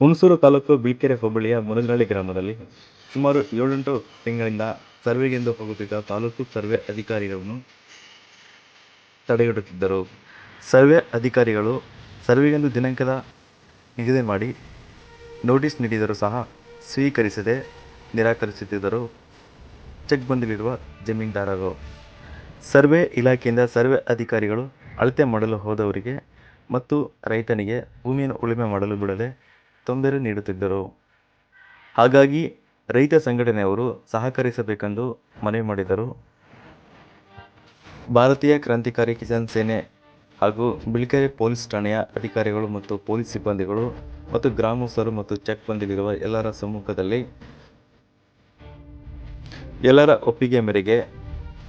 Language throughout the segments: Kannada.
ಹುಣಸೂರು ತಾಲೂಕು ಬಿಕೆರೆ ಹೋಬಳಿಯ ಮುನಗನಹಳ್ಳಿ ಗ್ರಾಮದಲ್ಲಿ ಸುಮಾರು ಏಳೆಂಟು ತಿಂಗಳಿಂದ ಸರ್ವೆಗೆಂದು ಹೋಗುತ್ತಿದ್ದ ತಾಲೂಕು ಸರ್ವೆ ಅಧಿಕಾರಿಗಳನ್ನು ತಡೆಗಟ್ಟುತ್ತಿದ್ದರು. ಸರ್ವೆ ಅಧಿಕಾರಿಗಳು ಸರ್ವೆಗೆಂದು ದಿನಾಂಕದ ನಿಗದಿ ಮಾಡಿ ನೋಟಿಸ್ ನೀಡಿದರೂ ಸಹ ಸ್ವೀಕರಿಸದೆ ನಿರಾಕರಿಸುತ್ತಿದ್ದರು. ಚೆಕ್ ಬಂದಿರುವ ಜಮೀನ್ದಾರರು, ಸರ್ವೆ ಇಲಾಖೆಯಿಂದ ಸರ್ವೆ ಅಧಿಕಾರಿಗಳು ಅಳತೆ ಮಾಡಲು ಹೋದವರಿಗೆ ಮತ್ತು ರೈತನಿಗೆ ಭೂಮಿಯನ್ನು ಉಳುಮೆ ಮಾಡಲು ಬಿಡದೆ ತೊಂದರೆ ನೀಡುತ್ತಿದ್ದರು. ಹಾಗಾಗಿ ರೈತ ಸಂಘಟನೆಯವರು ಸಹಕರಿಸಬೇಕೆಂದು ಮನವಿ ಮಾಡಿದರು. ಭಾರತೀಯ ಕ್ರಾಂತಿಕಾರಿ ಕಿಸಾನ್ ಸೇನೆ ಹಾಗೂ ಬಿಳಿಕೆರೆ ಪೊಲೀಸ್ ಠಾಣೆಯ ಅಧಿಕಾರಿಗಳು ಮತ್ತು ಪೊಲೀಸ್ ಸಿಬ್ಬಂದಿಗಳು ಮತ್ತು ಗ್ರಾಮಸ್ಥರು ಮತ್ತು ಚೆಕ್ ಬಂದಿಗಿರುವ ಎಲ್ಲರ ಸಮ್ಮುಖದಲ್ಲಿ ಎಲ್ಲರ ಒಪ್ಪಿಗೆ ಮೇರೆಗೆ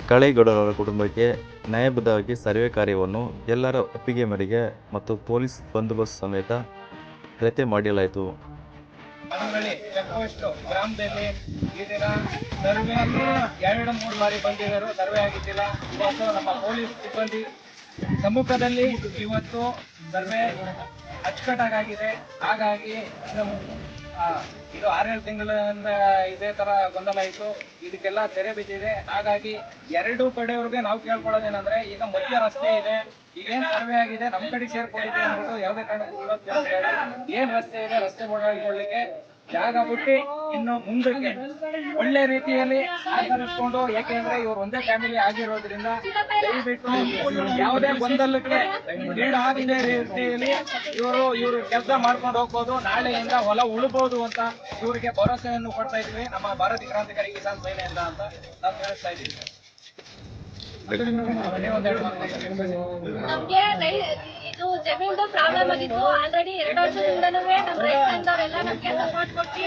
ಕಳೇಗೌಡರವರ ಕುಟುಂಬಕ್ಕೆ ನ್ಯಾಯಬದ್ಧವಾಗಿ ಸರ್ವೆ ಕಾರ್ಯವನ್ನು ಎಲ್ಲರ ಒಪ್ಪಿಗೆ ಮೇರೆಗೆ ಮತ್ತು ಪೊಲೀಸ್ ಬಂದೋಬಸ್ತ್ ಸಮೇತ ಅಳತೆ ಮಾಡಲಾಯಿತು ಆಮೇಲೆ ಚೆಕ್ ಪೋಸ್ಟ್ ಗ್ರಾಮದಲ್ಲಿ ಈ ದಿನ ಸರ್ವೆ ಎರಡು ಮೂರು ಬಾರಿ ಬಂದಿದ್ದರು. ಸರ್ವೆ ಆಗಿದ್ದಿಲ್ಲ. ಇವತ್ತು ನಮ್ಮ ಪೊಲೀಸ್ ಸಿಬ್ಬಂದಿ ಸಮ್ಮುಖದಲ್ಲಿ ಇವತ್ತು ಸರ್ವೆ ಅಚ್ಚುಕಟ್ಟಾಗಿದೆ. ಹಾಗಾಗಿ ನಮ್ಮ, ಇದು ಆರೇಳು ತಿಂಗಳಿಂದ ಇದೇ ತರ ಗೊಂದಲ ಆಯಿತು ಇದಕ್ಕೆಲ್ಲ ತೆರೆ ಬಿದ್ದಿದೆ. ಹಾಗಾಗಿ ಎರಡು ಕಡೆಯವ್ರಿಗೆ ನಾವು ಕೇಳ್ಕೊಳ್ಳೋದೇನಂದ್ರೆ, ಈಗ ಮಧ್ಯ ರಸ್ತೆ ಇದೆ. ಈಗೇನ್ ಸರ್ವೆ ಆಗಿದೆ? ನಮ್ ಕಡೆ ಸೇರ್ಕೊಂಡಿದೆ ಅಂದ್ಬಿಟ್ಟು ಯಾವುದೇ ಕಾರಣಕ್ಕೂ. ಏನ್ ರಸ್ತೆ ಇದೆ? ರಸ್ತೆ ಮಾಡಲಿಕ್ಕೆ ಜಾಗ ಬಿಟ್ಟು ಇನ್ನು ಮುಂದಕ್ಕೆ ಒಳ್ಳೆ ರೀತಿಯಲ್ಲಿ ಆಚರಿಸ್ಕೊಂಡು, ಯಾಕೆಂದ್ರೆ ಇವ್ರು ಒಂದೇ ಫ್ಯಾಮಿಲಿ ಆಗಿರೋದ್ರಿಂದ ದಯವಿಟ್ಟು ಯಾವುದೇ ಗೊಂದಲಕ್ಕೆ ಈಡಾಗದೆ ರೀತಿಯಲ್ಲಿ ಇವರು ಇವರು ಕೆಲಸ ಮಾಡ್ಕೊಂಡು ಹೋಗ್ಬೋದು, ನಾಳೆಯಿಂದ ಹೊಲ ಉಳ್ಬೋದು ಅಂತ ಇವರಿಗೆ ಭರವಸೆಯನ್ನು ಕೊಡ್ತಾ ಇದ್ವಿ. ನಮ್ಮ ಭಾರತೀಯ ಕ್ರಾಂತಿಕಾರಿ ಕಿಸಾನ್ ಸೇನೆಯಿಂದ ಅಂತ ನಾವು ಕೇಳಿಸ್ತಾ ಇದೀವಿ ಇದು ಜಮೀನ್ದು ಪ್ರಾಬ್ಲಮ್ ಆಗಿತ್ತು. ಆಲ್ರೆಡಿ ಎರಡು ವರ್ಷದಿಂದನೂ ನಮ್ಮ ರೈತರವರೆಲ್ಲ ನಮ್ಗೆ ಸಪೋರ್ಟ್ ಕೊಟ್ಟು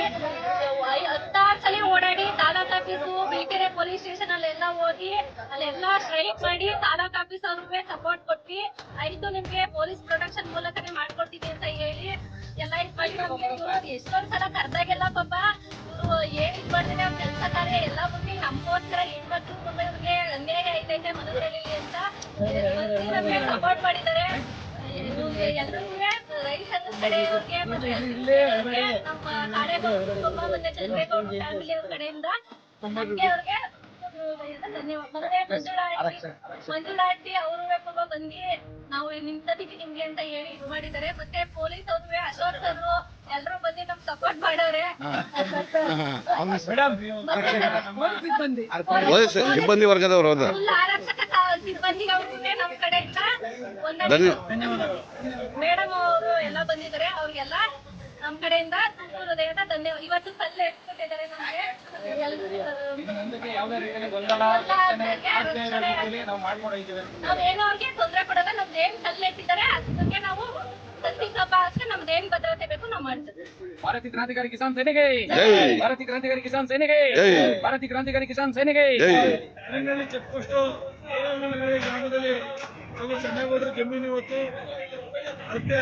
ಹತ್ತಾರು ಸಲ ಓಡಾಡಿ ತಾಲೂಕ್ ಆಫೀಸು ಬೇಕೆರೆ ಪೊಲೀಸ್ ಸ್ಟೇಷನ್ ಅಲ್ಲೆಲ್ಲ ಹೋಗಿ, ಅಲ್ಲೆಲ್ಲ ಸ್ಟ್ರೈಕ್ ಮಾಡಿ ತಾಲೂಕ್ ಆಫೀಸ್ ಅವ್ರಿಗೆ ಸಪೋರ್ಟ್ ಕೊಟ್ಟು ಆಯ್ತು ನಿಮ್ಗೆ ಪೊಲೀಸ್ ಪ್ರೊಟೆಕ್ಷನ್ ಮೂಲಕನೇ ಮಾಡ್ಕೊಡ್ತೀವಿ ಅಂತ ಹೇಳಿ ಎಲ್ಲ ಇದ್ ಮಾಡಿ ನಮ್ಗೆ ಎಷ್ಟೊಂದ್ ಸಲ ಕರ್ದಾಗೆಲ್ಲ ಪಾಪ ಏನ್ ಇದ್ ಮಾಡ್ತೀನಿ ಅವ್ರ ಕೆಲಸ ಕಾರ್ಯ ಎಲ್ಲ ಬಿಟ್ಟು ನಮ್ಗೋಸ್ಕರ ಹೆಣ್ಮಕ್ಳು ಅನ್ಯಾಯ ಐತೈತೆ ಮನಸ್ಸಲ್ಲಿ ಅಂತ ಸಪೋರ್ಟ್ ಮಾಡಿದ್ದಾರೆ. ಕಡೆಯಿಂದ ಮಂಜುಳಾಟಿ ಅವರು ಪಾಪ ಬಂದು ನಾವು ನಿಂತದಿಕ್ಕೆ ನಿಮ್ಗೆ ಅಂತ ಹೇಳಿ ಇದು ಮಾಡಿದ್ದಾರೆ. ಮತ್ತೆ ಪೊಲೀಸ್ ಅವ್ರು ಅಶೋಕ್ ಎಲ್ಲರೂ ಎಲ್ರು ಬಂದು ನಮ್ ಸಪೋರ್ಟ್ ಮಾಡವ್ರೆ ಸಿಬ್ಬಂದಿ. ವರ್ಗದವರು ಸಿಬ್ಬಂದಿ ಕಡೆಯಿಂದ ಮೇಡಮ್ ಅವರು ಎಲ್ಲ ಬಂದಿದ್ದಾರೆ. ಅವ್ರಿಗೆಲ್ಲ ನಮ್ ಕಡೆಯಿಂದ ತುಂಬ ಹೃದಯದ ಧನ್ಯವಾದ. ಇವತ್ತು ಸಲ್ಲೆ ಎತ್ಕೊಟ್ಟಿದ್ದಾರೆ ನಮ್ಗೆ. ನಾವೇನು ಅವ್ರಿಗೆ ತೊಂದರೆ ಕೊಡಲ್ಲ. ನಮ್ದು ಏನ್ ಕಲ್ಲು ಎತ್ತಿದ್ದಾರೆ. ಅದಕ್ಕೆ ನಾವು ಅಷ್ಟೇ ನಮ್ದು ಏನ್ ಭದ್ರತೆ ಬೇಕು ನಾವು ಮಾಡ್ತೀವಿ. ಭಾರತೀಯ ಕ್ರಾಂತಿಕಾರಿ ಕಿಸಾನ್ ಸೇನೆಗೆ. ಜೈ. ಭಾರತೀಯ ಕ್ರಾಂತಿಕಾರಿ ಕಿಸಾನ್ ಸೇನೆಗೆ. ಜೈ. ಭಾರತೀಯ ಕ್ರಾಂತಿಕಾರಿ ಕಿಸಾನ್ ಸೇನೆಗೆ. ಚೆಕ್ ಪೋಸ್ಟ್ ಗ್ರಾಮದಲ್ಲಿ ಹಾಗೂ ಹೋದ್ರೆ ಜಮೀನು ಇವತ್ತು.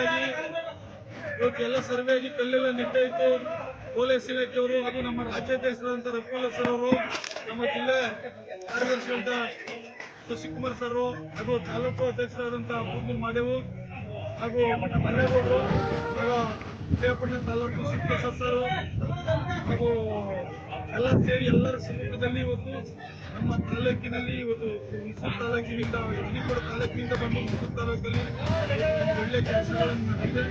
ಆಗಿ ಇವತ್ತೆಲ್ಲ ಸರ್ವೆ ಆಗಿ ಕಲ್ಲೆಲ್ಲ ನಿಂತಾಯಿತು ಪೊಲೀಸ್ ಇಲಾಖೆಯವರು ಹಾಗೂ ನಮ್ಮ ರಾಜ್ಯಾಧ್ಯಕ್ಷರಾದಂಥ ರಘುವಲ್ಲ ಸರ್ ಅವರು, ನಮ್ಮ ಜಿಲ್ಲಾ ಕಾರ್ಯದರ್ಶಿಯಾದಂಥ ಶಶಿಕುಮಾರ್ ಸರ್ ಹಾಗೂ ತಾಲೂಕು ಅಧ್ಯಕ್ಷರಾದಂಥ ಭೂಮಿ ಮಾದೇವು ಹಾಗೂ ಮಲ್ಲೇಗೌಡರು ಹಾಗೂ ವಿಜಯಪಟ್ಟಣ ತಾಲೂಕು ಶಿವಪ್ರಸಾದ್ ಸರ್ ಹಾಗೂ ಎಲ್ಲ ಸೇರಿ, ಎಲ್ಲರ ಸಮ್ಮುಖದಲ್ಲಿ ಇವತ್ತು ನಮ್ಮ ತಾಲೂಕಿನಲ್ಲಿ ಇವತ್ತು ಮೈಸೂರು ತಾಲೂಕಿನಿಂದ ಯಜನಿಕೋಡ ತಾಲೂಕಿನಿಂದ ಬಂದು ಮೈಸೂರು ತಾಲೂಕಲ್ಲಿ ಒಳ್ಳೆ ಕೆಲಸಗಳನ್ನು ನಡೆದಿದೆ.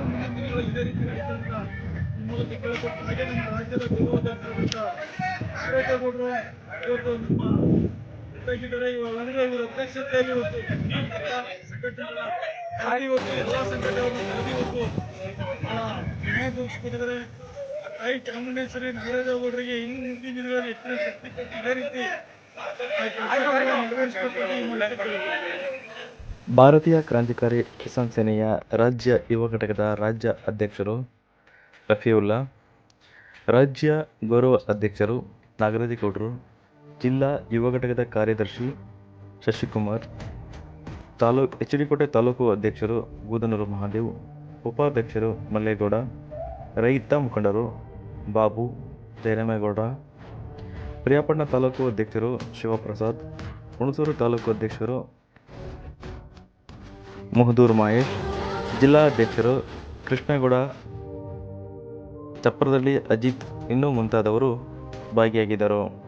ಮುಂದಿನ ದಿನಗಳಲ್ಲಿ ಇದೇ ರೀತಿ ನಡೀತಂತ ಈ ಮೂಲಕ ಕೇಳಿಕೊಟ್ಟ ಹಾಗೆ ನಮ್ಮ ರಾಜ್ಯದ ಗೌರವಾಧ್ಯಕ್ಷರಾದಂಥ ಶ್ರೀರೇಖೇಗೌಡರು ಇವತ್ತು ನಮ್ಮ ಜೊತೆಗಿದ್ದಾರೆ ಇವರೆಲ್ಲರಿಗೂ ಇವರ ಅಧ್ಯಕ್ಷತೆಯಲ್ಲಿ ಇವತ್ತು ಸಂಘಟನೆಗಳ ಎಲ್ಲ ಸಂಘಟನೆಗಳನ್ನು ಕರೆದು ಇವತ್ತು ನ್ಯಾಯ ದೊರಕಿಸಿಕೊಟ್ಟಿದ್ದಾರೆ ಚಾಮುಂಡೇಶ್ವರಿ ನಗರದ ಹುಡುಗರಿಗೆ ಹಿಂದಿನ ಇದೇ ರೀತಿ. ಭಾರತೀಯ ಕ್ರಾಂತಿಕಾರಿ ಕಿಸಾನ್ ಸೇನೆಯ ರಾಜ್ಯ ಯುವ ಘಟಕದ ರಾಜ್ಯ ಅಧ್ಯಕ್ಷರು ರಫಿಯುಲ್ಲಾ ರಾಜ್ಯ ಗೌರವ ಅಧ್ಯಕ್ಷರು ನಾಗರಾಜ ಜಿಲ್ಲಾ ಯುವ ಘಟಕದ ಕಾರ್ಯದರ್ಶಿ ಶಶಿಕುಮಾರ್, ತಾಲೂಕು ಎಚ್ ಡಿ ಕೋಟೆ ತಾಲೂಕು ಅಧ್ಯಕ್ಷರು ಗೂದನೂರು ಮಹಾದೇವ್, ಉಪಾಧ್ಯಕ್ಷರು ಮಲ್ಲೇಗೌಡ, ರೈತ ಮುಖಂಡರು ಬಾಬು ಧೈರ್ಯಮೇಗೌಡ ಪ್ರಿಯಾಪಟ್ಟಣ ತಾಲೂಕು ಅಧ್ಯಕ್ಷರು ಶಿವಪ್ರಸಾದ್, ಹುಣಸೂರು ತಾಲೂಕು ಅಧ್ಯಕ್ಷರು ಮುಹದೂರ್ ಮಹೇಶ್, ಜಿಲ್ಲಾ ಅಧ್ಯಕ್ಷರು ಕೃಷ್ಣೇಗೌಡ, ಚಪ್ರದಲ್ಲಿ ಅಜಿತ್ ಇನ್ನೂ ಮುಂತಾದವರು ಭಾಗಿಯಾಗಿದ್ದರು.